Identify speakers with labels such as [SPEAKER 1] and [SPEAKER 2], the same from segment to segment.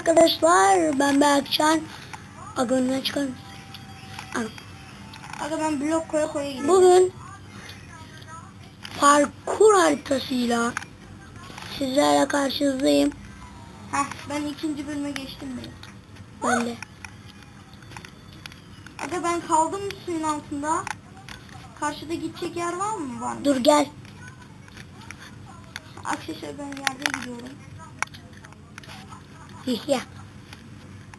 [SPEAKER 1] arkadaşlar. Ben Berkcan. Aga önüne çıkar mısın? Al.
[SPEAKER 2] Aga ben blok koya koya gidiyorum.
[SPEAKER 1] Bugün parkur haritasıyla sizlerle karşınızdayım.
[SPEAKER 2] Heh, ben ikinci bölüme geçtim bile.
[SPEAKER 1] Ben de.
[SPEAKER 2] Aga ben kaldım suyun altında. Karşıda gidecek yer var mı? Var mı?
[SPEAKER 1] Dur gel.
[SPEAKER 2] Arkadaşlar ben yerde gidiyorum.
[SPEAKER 1] Hile.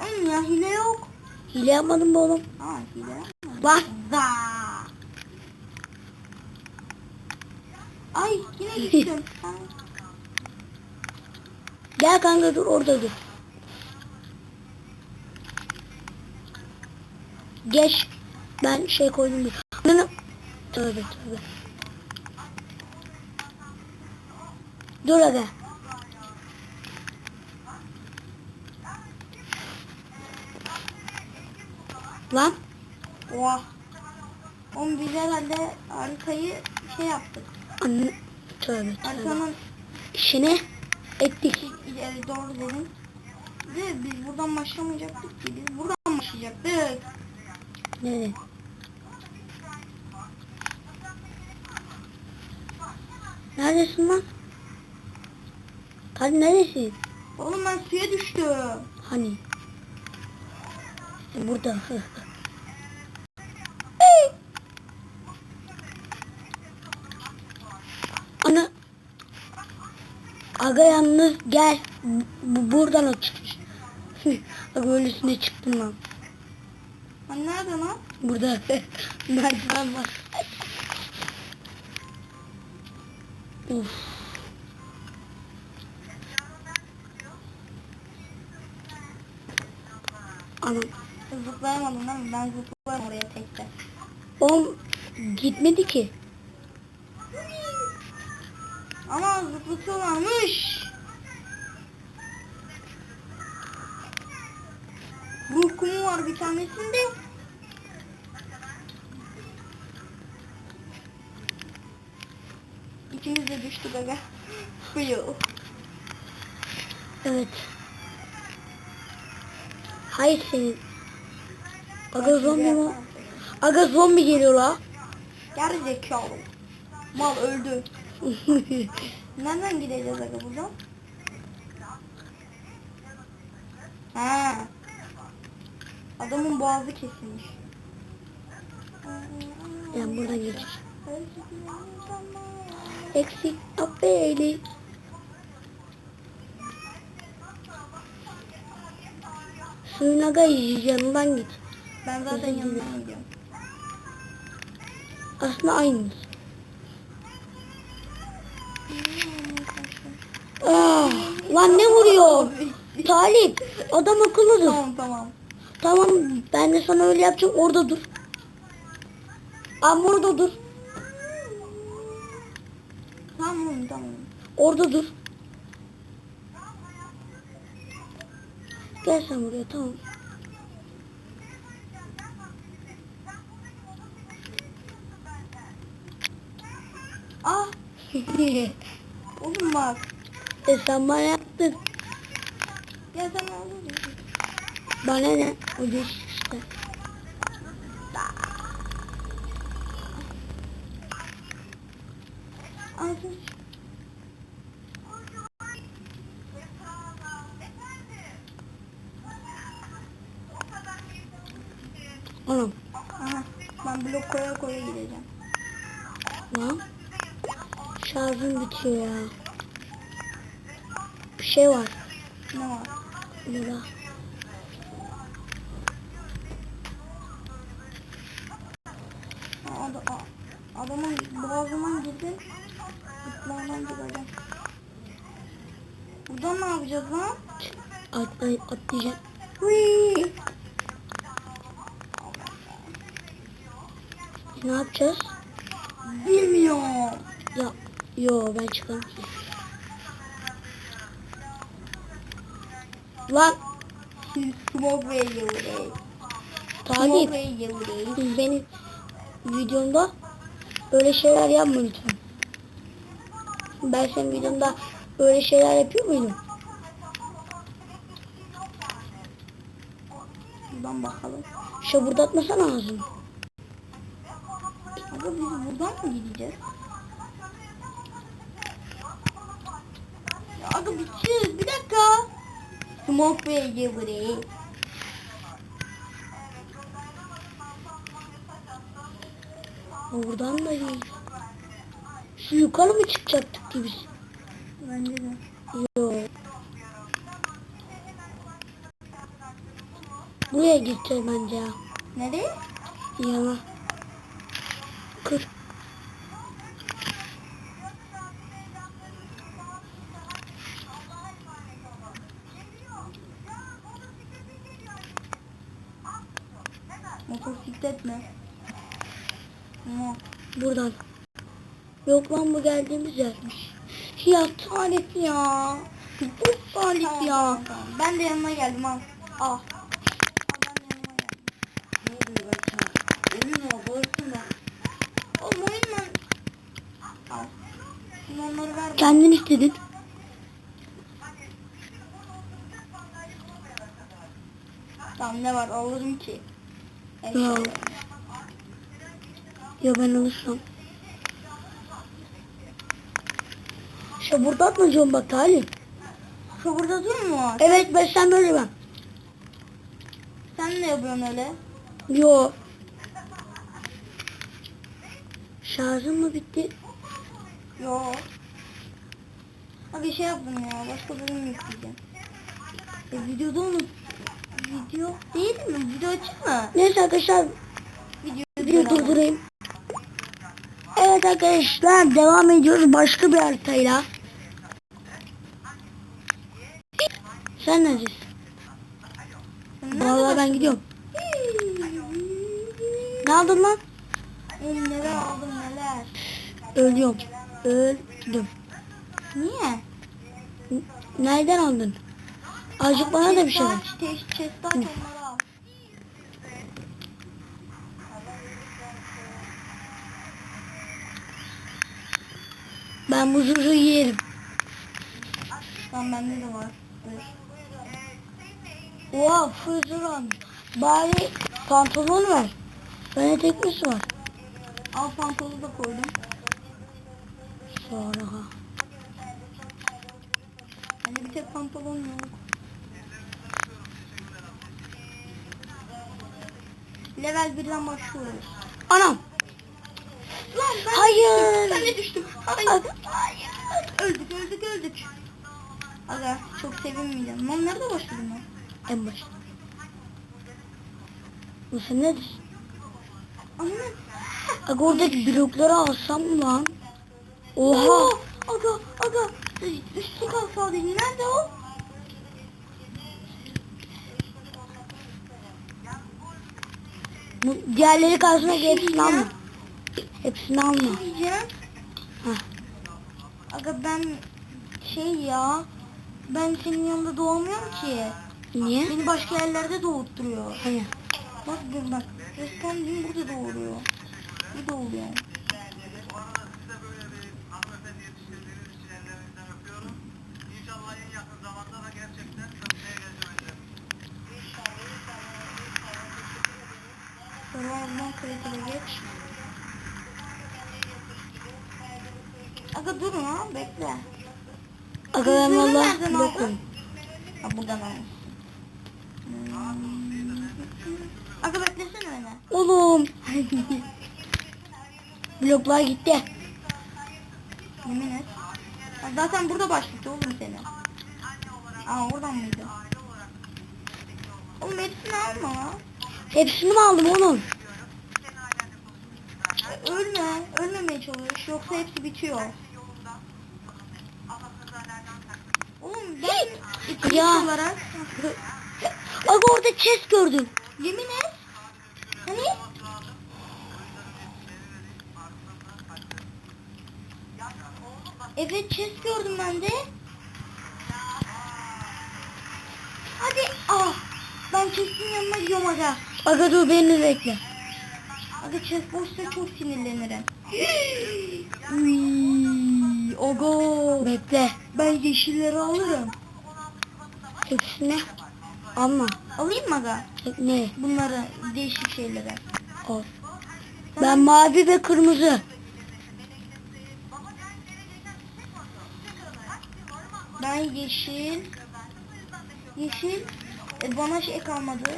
[SPEAKER 2] Oğlum ya hile yok.
[SPEAKER 1] Hile yapmadım mı oğlum?
[SPEAKER 2] Ha hile.
[SPEAKER 1] Bak.
[SPEAKER 2] Da. Ay yine düştüm.
[SPEAKER 1] Gel kanka dur orada dur. Geç. Ben şey koydum bir. Tövbe tövbe. Dur aga. Lan.
[SPEAKER 2] Oha. Oğlum biz herhalde haritayı şey yaptık.
[SPEAKER 1] Anne. Tövbe tövbe.
[SPEAKER 2] Haritanın
[SPEAKER 1] İşini ettik.
[SPEAKER 2] Evet doğru dedin. De biz buradan başlamayacaktık ki. Biz buradan başlayacaktık.
[SPEAKER 1] Ne? Neredesin lan? Hadi neredesin?
[SPEAKER 2] Oğlum ben suya düştüm.
[SPEAKER 1] Hani? Burada. Aga yalnız gel. Bu buradan o çıkmış. Aga öylesine çıktım lan.
[SPEAKER 2] Hani nerede lan?
[SPEAKER 1] Burada merdiven var. Uf. Anam.
[SPEAKER 2] Zıplayamadım mi? Ben zıplarım oraya tekte.
[SPEAKER 1] Oğlum gitmedi ki.
[SPEAKER 2] Ama zıplatıyorlarmış. Ruh kumu var bir tanesinde. İkimiz de düştük aga. Fıyıl.
[SPEAKER 1] Evet. Hayır senin. Aga zombi mi? Aga zombi geliyor la.
[SPEAKER 2] Geri zekalı. Mal öldü. Nereden gideceğiz aga buradan? Ha. Adamın boğazı kesilmiş.
[SPEAKER 1] ben buradan geçeceğim. Eksik abeli. Suyun aga yanından git.
[SPEAKER 2] Ben zaten yanından gidiyorum.
[SPEAKER 1] Aslında aynı. Ah, lan ne vuruyor? Talip adam akıllıdır.
[SPEAKER 2] Tamam tamam.
[SPEAKER 1] Tamam ben de sana öyle yapacağım orada dur. Ama orada dur.
[SPEAKER 2] Tamam tamam.
[SPEAKER 1] Orada dur. Gel sen buraya tamam.
[SPEAKER 2] Ah oğlum bak.
[SPEAKER 1] e sen bana yaptın.
[SPEAKER 2] Ya sen ne oldu?
[SPEAKER 1] Bana ne? O değişik işte.
[SPEAKER 2] Ağzını
[SPEAKER 1] Oğlum
[SPEAKER 2] Aha ben blok koya koya gideceğim.
[SPEAKER 1] lan. Şarjım bitiyor ya. Bir şey var.
[SPEAKER 2] Ne var? Aa, Ad adamın boğazından girdim. Gırtlağından gireceğim. Buradan ne yapacağız lan?
[SPEAKER 1] At, at, atlayacağım.
[SPEAKER 2] Hıy.
[SPEAKER 1] Ne yapacağız?
[SPEAKER 2] Bilmiyorum.
[SPEAKER 1] Ya yo ben çıkamam. Lan
[SPEAKER 2] Smoke yıldız.
[SPEAKER 1] Talip benim videomda öyle şeyler yapma lütfen. Ben senin videomda öyle şeyler yapıyor muydum?
[SPEAKER 2] buradan bakalım.
[SPEAKER 1] Şabırdatmasana ağzını.
[SPEAKER 2] Aga biz buradan mı gideceğiz? Aga biteceğiz. Bir dakika. Smoke Bey gibi.
[SPEAKER 1] Oradan da değil. Şu yukarı mı çıkacaktık ki biz?
[SPEAKER 2] Bence de.
[SPEAKER 1] Yok. Buraya gideceğiz bence ya.
[SPEAKER 2] Nereye?
[SPEAKER 1] Yana. Kır.
[SPEAKER 2] Mo.
[SPEAKER 1] Buradan. Yok lan bu geldiğimiz yermiş. Ya
[SPEAKER 2] Tuvalet ya. Çok tuvalet ya. Ben de yanına geldim al. Al. Al ben de yanına geldim. Al. Ver.
[SPEAKER 1] Kendin istedin.
[SPEAKER 2] Tamam ne var alırım ki. Evet.
[SPEAKER 1] Ya. Ben alırsam. İşte burada atmayacağım bak Talip.
[SPEAKER 2] Şu burada dur mu?
[SPEAKER 1] Evet ben sen böyle ben.
[SPEAKER 2] Sen ne yapıyorsun öyle?
[SPEAKER 1] Yo. Şarjım mı bitti?
[SPEAKER 2] Yo. Ha bir şey yaptım ya. Başka bölüm yükleyeceğim. E, videoda unut. Video değil mi? Video açık mı?
[SPEAKER 1] Neyse arkadaşlar
[SPEAKER 2] Video
[SPEAKER 1] videoyu durdurayım. Evet arkadaşlar devam ediyoruz başka bir haritayla. Sen neredesin? Vallahi ben gidiyorum. Ne aldın lan?
[SPEAKER 2] Neler aldım neler.
[SPEAKER 1] Ölüyorum. Öldüm.
[SPEAKER 2] Niye?
[SPEAKER 1] N- Nereden aldın? Azıcık bana da bir şey ver.
[SPEAKER 2] Chest aç, chest
[SPEAKER 1] zırhı yerim.
[SPEAKER 2] Tamam bende de var.
[SPEAKER 1] Oha fırtıran. Bari pantolon ver. Bana tekmesi var.
[SPEAKER 2] Al pantolonu da koydum.
[SPEAKER 1] Sonra.
[SPEAKER 2] Bende bir tek pantolon yok. Level 1'den başlıyoruz.
[SPEAKER 1] Anam.
[SPEAKER 2] Lan
[SPEAKER 1] Hayır.
[SPEAKER 2] Ben de düştüm. Hayır. Hayır. Öldük öldük öldük. Aga çok sevinmeyeceğim. Lan nerede başladım ben?
[SPEAKER 1] En başta. Nasıl nedir?
[SPEAKER 2] Anne.
[SPEAKER 1] Aga oradaki blokları alsam mı lan? Oha.
[SPEAKER 2] Oha. Aga aga. Üstü kalsaydı. Nerede o?
[SPEAKER 1] Bu diğerleri kalsın Aga
[SPEAKER 2] şey
[SPEAKER 1] hepsini alma. Hah.
[SPEAKER 2] Aga ben şey ya. Ben senin yanında doğamıyorum ki.
[SPEAKER 1] Niye?
[SPEAKER 2] Beni başka yerlerde doğurtturuyor.
[SPEAKER 1] Hayır.
[SPEAKER 2] Bak bir bak. Resmen burada doğuruyor. Bir doğuruyor. Survival'dan kaliteli geç. Aga durun ha bekle.
[SPEAKER 1] Aga ben valla blokum.
[SPEAKER 2] Ha buradan almış. Hmm. Aga beklesene beni.
[SPEAKER 1] Oğlum. Bloklar gitti.
[SPEAKER 2] Yemin et. Zaten burada başlattı oğlum seni. Aa oradan mıydı? Oğlum hepsini alma.
[SPEAKER 1] Hepsini mi aldım oğlum?
[SPEAKER 2] Ölme. Ölmemeye çalış. Yoksa hepsi bitiyor. Oğlum ben ikinci
[SPEAKER 1] Ya.
[SPEAKER 2] olarak
[SPEAKER 1] Aga orada chest gördüm.
[SPEAKER 2] yemin et. Hani? Evet chest gördüm ben de. Hadi ah. Ben chest'in yanına gidiyorum aga.
[SPEAKER 1] Aga dur beni bekle.
[SPEAKER 2] Aga chest boşsa çok sinirlenirim. Uy, Ogo.
[SPEAKER 1] Bekle.
[SPEAKER 2] Ben yeşilleri alırım.
[SPEAKER 1] Hepsine. Alma.
[SPEAKER 2] Alayım mı aga?
[SPEAKER 1] Ne?
[SPEAKER 2] Bunları değişik şeylere.
[SPEAKER 1] Al. Ben mavi ve kırmızı.
[SPEAKER 2] Ben yeşil. Yeşil. E, bana şey kalmadı.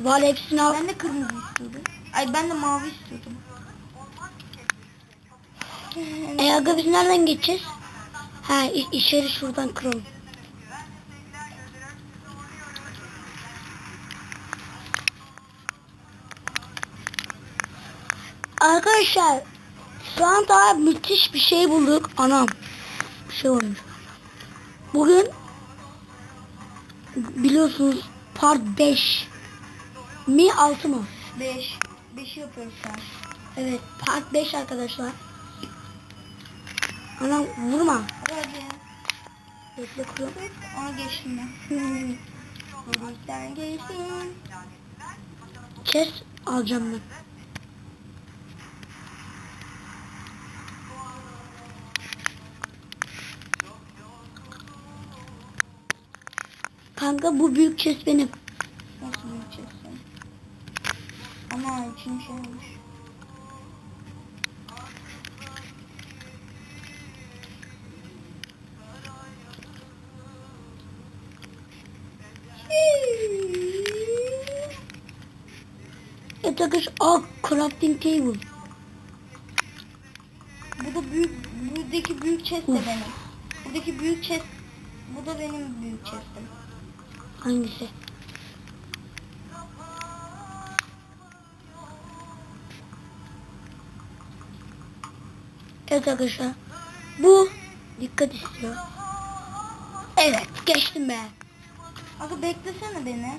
[SPEAKER 1] Var hepsini al.
[SPEAKER 2] Ben de kırmızı istiyordum. Ay ben de mavi istiyordum.
[SPEAKER 1] E aga biz nereden geçeceğiz? Ha içeri şuradan kıralım. Arkadaşlar şu an daha müthiş bir şey bulduk. Anam bir şey olmuş. Bugün biliyorsunuz part 5 mi 6 mı?
[SPEAKER 2] 5. 5'i yapıyoruz şu an.
[SPEAKER 1] Evet part 5 arkadaşlar. Anam vurma.
[SPEAKER 2] Hadi.
[SPEAKER 1] Bekle.
[SPEAKER 2] Evet, Ona geçtim ben. Dedikten geçtim.
[SPEAKER 1] Kes alacağım ben. Kanka bu büyük chest benim.
[SPEAKER 2] Nasıl geçeceksin? Ama için şey olmuş.
[SPEAKER 1] Evet arkadaşlar aa crafting table.
[SPEAKER 2] Bu da büyük, buradaki büyük chest de benim. Buradaki büyük chest, bu da benim büyük chestim.
[SPEAKER 1] Hangisi? Evet arkadaşlar. Bu dikkat istiyor. Evet geçtim be.
[SPEAKER 2] Aga beklesene beni.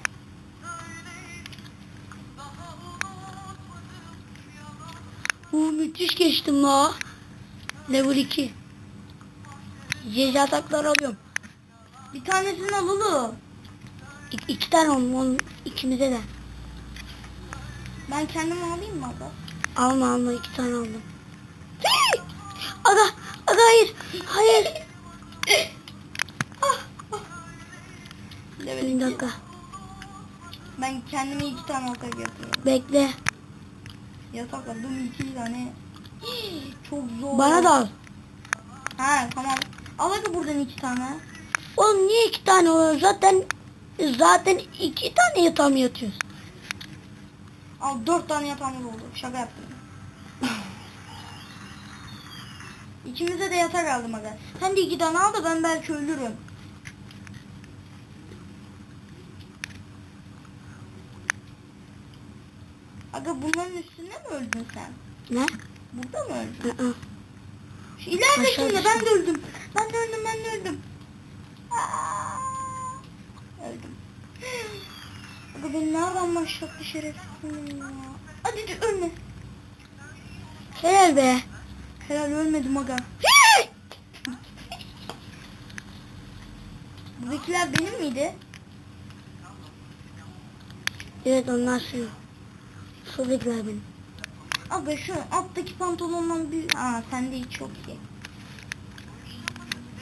[SPEAKER 1] Bu müthiş geçtim la. Level 2. Ceza takları alıyorum.
[SPEAKER 2] Bir tanesini al oğlum.
[SPEAKER 1] İ- iki tane oldu onun ikimize de.
[SPEAKER 2] Ben kendimi alayım mı aga?
[SPEAKER 1] Alma alma iki tane aldım. Aga aga hayır hayır.
[SPEAKER 2] Ah, ah.
[SPEAKER 1] Bir dakika
[SPEAKER 2] Ben kendime iki tane yatak yapıyorum.
[SPEAKER 1] bekle.
[SPEAKER 2] Yatak aldım iki tane. Çok zor.
[SPEAKER 1] Bana da al.
[SPEAKER 2] Ha tamam. Al aga buradan iki tane.
[SPEAKER 1] Oğlum niye iki tane oluyor zaten zaten iki tane yatağım yatıyoruz.
[SPEAKER 2] Al dört tane yatağımız oldu. Şaka yaptım. İkimize de yatak aldım aga. Sen de iki tane al da ben belki ölürüm. Aga bunların üstünde mi öldün sen?
[SPEAKER 1] Ne?
[SPEAKER 2] Burada mı öldün?
[SPEAKER 1] Hı hı.
[SPEAKER 2] Şu ileridekinde
[SPEAKER 1] Aşağı
[SPEAKER 2] ben de öldüm. Ben de öldüm ben de öldüm. Aa, öldüm. Aga beni nereden başlattı şerefsizim ya. Hadi de ölme.
[SPEAKER 1] Helal be.
[SPEAKER 2] Helal ölmedim aga. Buradakiler benim miydi?
[SPEAKER 1] Evet onlar şu. Şuradakiler benim.
[SPEAKER 2] Aga şu alttaki pantolondan bir... Aa sende hiç yok ki.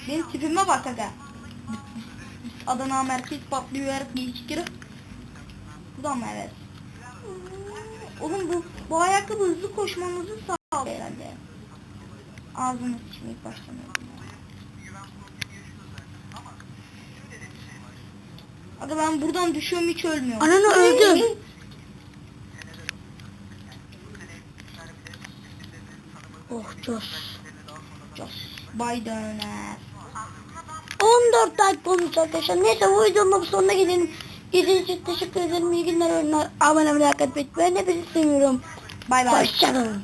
[SPEAKER 2] Benim tipime bak aga. Adana merkez patlıyor her kere. Bu da mı evet? Oğlum bu, bu ayakkabı hızlı koşmamızı sağlıyor herhalde. Ağzını sıçmayı başlamıyordum. Aga ben buradan düşüyorum hiç ölmüyorum.
[SPEAKER 1] Ananı öldüm. Oh coş.
[SPEAKER 2] Just bay döner.
[SPEAKER 1] 14 like olmuş arkadaşlar. Neyse bu videonun sonuna gelelim. İzlediğiniz için teşekkür ederim. İyi günler. Abone olmayı, like atmayı. Ben hepinizi seviyorum.
[SPEAKER 2] Bay bay.
[SPEAKER 1] Hoşçakalın.